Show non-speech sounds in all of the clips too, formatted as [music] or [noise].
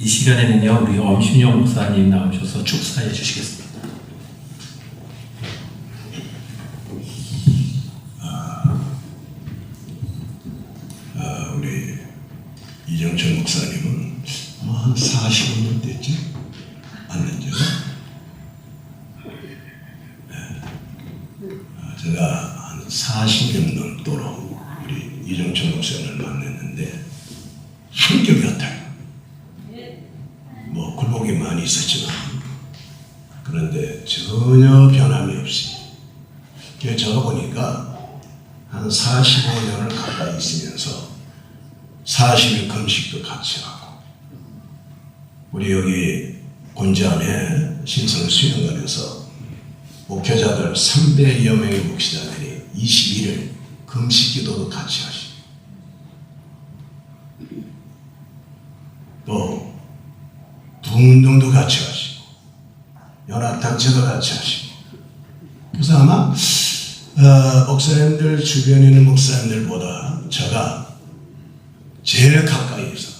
이 시간에는요, 우리 엄신영 목사님 나오셔서 축사해 주시겠습니다. 아, 우리 이정철 목사님은 아마 한 45년 됐지? 안는 지가? 네. 아, 제가 한 40년 넘도록 우리 이정철 목사님을 만났는데 한결같아요. 뭐 굴복이 많이 있었지만 그런데 전혀 변함이 없이 그래서 제가 보니까 한 45년을 가까이 있으면서 40일 금식도 같이 하고 우리 여기 곤지암에 신성 수영관에서 목회자들 300여 명의 목회자들이 21일 금식 기도도 같이 하시고 또 부운동도 같이 하시고 연합단체도 같이 하시고. 그래서 아마 어, 목사님들 주변에 있는 목사님들보다 제가 제일 가까이서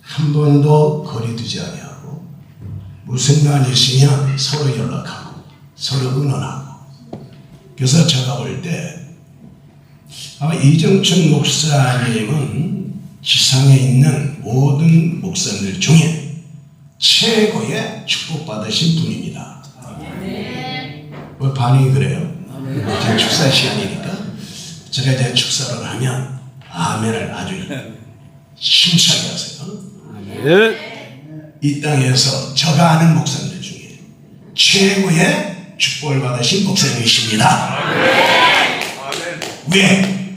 한 번도 거리두지 아니하고 무슨 날 있으면 서로 연락하고 서로 의논하고 그래서 제가 볼때 아마 이정춘 목사님은 지상에 있는 모든 목사님들 중에 최고의 축복받으신 분입니다. 왜 반응이 그래요? 지금 축사 시간이니까 제가 이제 축사를 하면 아멘을 아주 힘차게 하세요. 이 땅에서 제가 아는 목사님들 중에 최고의 축복을 받으신 목사님이십니다. 왜?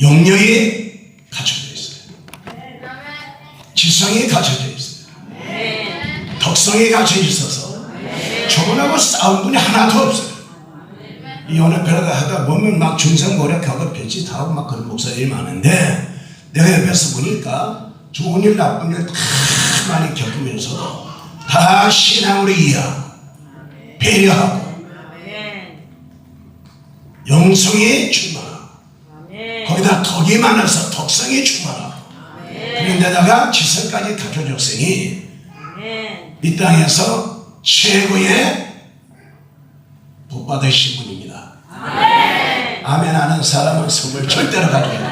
영역이 갖춰져 있어요. 지성이 갖춰져 있어요. 덕성이 갖춰져 있어서 저분하고 싸운 분이 하나도 없어요. 이 연합회를 하다 보면 막 중생 모략 격을 배치 다 하고 막 그런 목사들이 많은데 내가 옆에서 보니까 좋은 일 나쁜 일 다 많이 겪으면서도 다 신앙으로 이해하고 배려하고 영성이 충만하고 거기다 덕이 많아서 덕성이 충만하고 그런데다가 지성까지 갖춰졌으니 이 땅에서 최고의 복 받으신 분입니다. 아멘 하는 사람은 선물 절대로 가져야 돼요.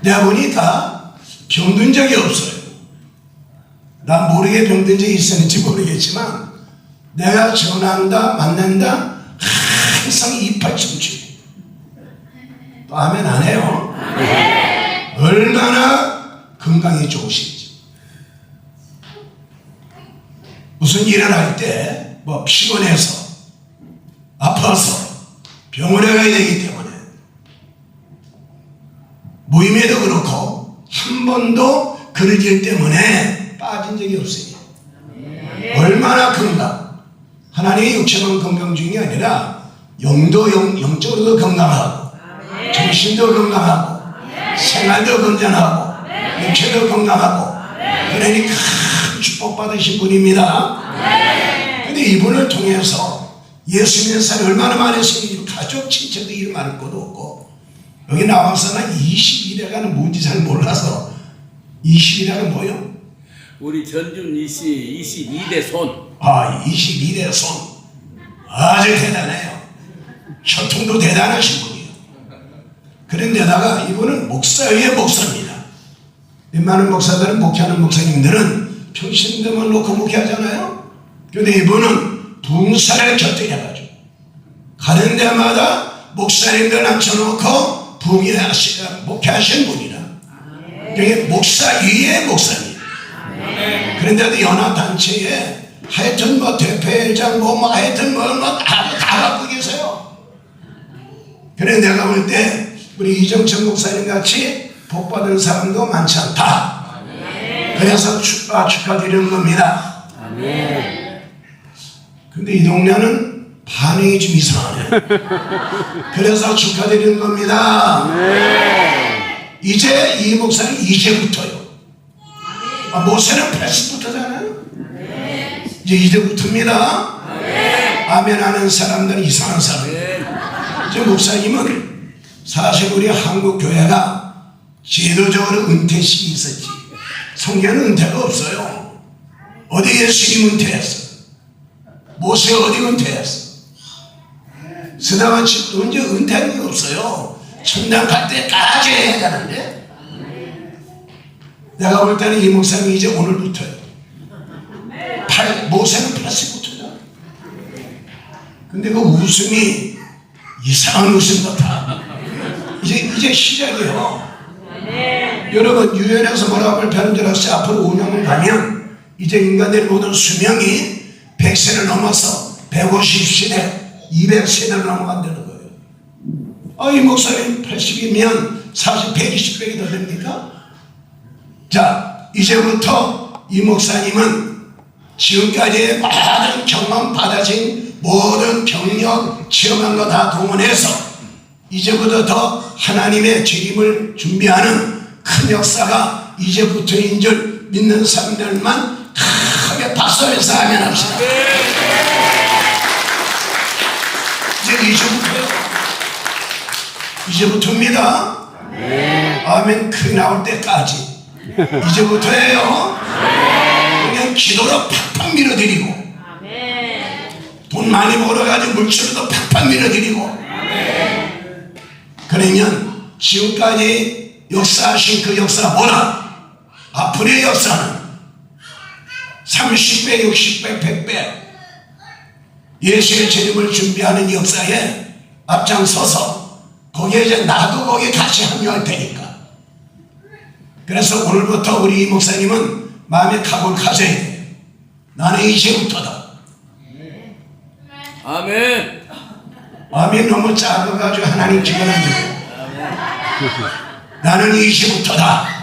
내가 보니까 병든 적이 없어요. 난 모르게 병든 적이 있었는지 모르겠지만 내가 전한다 만난다 항상. 또 아멘 안 해요. 얼마나 건강이 좋으신지. 무슨 일을 할 때 뭐 피곤해서 아파서 병원에 가야 되기 때문에. 모임에도 그렇고 한 번도 그런 일 때문에 빠진 적이 없으니 얼마나 건강 하나님의 육체만 건강 중이 아니라 영도 영, 영적으로도 건강하고 정신도 건강하고 생활도 건전하고 육체도 건강하고 그러니 큰 축복받으신 분입니다 근데 이분을 통해서 예수 믿는 사람이 얼마나 많으신지 가족 친척도 이름 많을 것도 없고 여기 나와서는 21회가는 뭔지 잘 몰라서 21회가 뭐요? 우리 전준희 씨 22대 손. 아 21회 손. 아주 대단해요. 혈통도 대단하신 분이에요. 그런데다가 이분은 목사의 목사입니다. 웬만한 목사들은 목회하는 목사님들은 평신대만 놓고 목회하잖아요 근데 이분은 붕사를 곁들여가지고 가는 데마다 목사님들 앉혀놓고 부귀하시 목회하신 분이라. 그게 목사 위의 목사님. 그런데도 연합단체에 하여튼 뭐 대표회장 뭐, 뭐 하여튼 뭐다 다 갖고 계세요. 그래 내가 볼 때 우리 이정철 목사님 같이 복받은 사람도 많지 않다. 그래서 축하, 축하드리는 겁니다 근데 이 동네는 반응이 좀 이상하네. [laughs] 그래서 축하드리는 겁니다. 이제 이 목사는 이제부터요. 아, 모세는 패스부터잖아요. 이제 이제부터입니다. 아멘 하는 사람들은 이상한 사람이에요. 저 목사님은 사실 우리 한국 교회가 제도적으로 은퇴식이 있었지. 성경은 은퇴가 없어요. 어디 예수님 은퇴했어? 모세 어디 은퇴했어? 스다만 집도 이제 은퇴한 게 없어요. 천당 갈 때까지 해야 되는데. 내가 볼 때는 이 목사님이 이제 오늘부터요. 팔, 모세는 80부터죠. 근데 그 웃음이 이상한 웃음 같아. 이제, 이제 시작이에요. 여러분, 유엔에서 뭐라고 발표하는 줄 아세요? 앞으로 5년을 가면 이제 인간의 모든 수명이 100세를 넘어서 150세대, 200세대를 넘어간다는 거예요. 아, 이 목사님 80이면 40, 120백이 더 됩니까? 자, 이제부터 이 목사님은 지금까지 많은 경험 받아진 모든 경력, 체험한 거 다 동원해서 이제부터 더 하나님의 재림을 준비하는 큰 역사가 이제부터인 줄 믿는 사람들만 크게 박수해서 하면 합시다. 이제 이제부터요. 이제부터입니다. 아멘 크 나올 때까지 이제부터예요. 그냥 기도로 팍팍 밀어드리고 돈 많이 벌어가지고 물질로도 팍팍 밀어드리고 그러면 지금까지 역사하신 그 역사보다 앞으로의 역사는 30배, 60배, 100배 예수의 재림을 준비하는 역사에 앞장서서 거기에 이제 나도 거기에 같이 합류할 테니까 그래서 오늘부터 우리 이 목사님은 마음의 각오를 가져야 돼요 나는 이제부터다 아멘. 마음이 너무 작아가지고 하나님 돼요. 나는 이제부터다.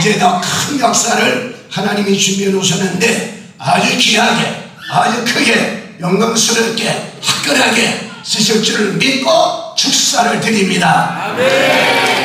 이제 더 큰 역사를 하나님이 준비해 놓으셨는데 아주 귀하게, 아주 크게, 영광스럽게, 화끈하게 쓰실 줄을 믿고 축사를 드립니다. 아멘.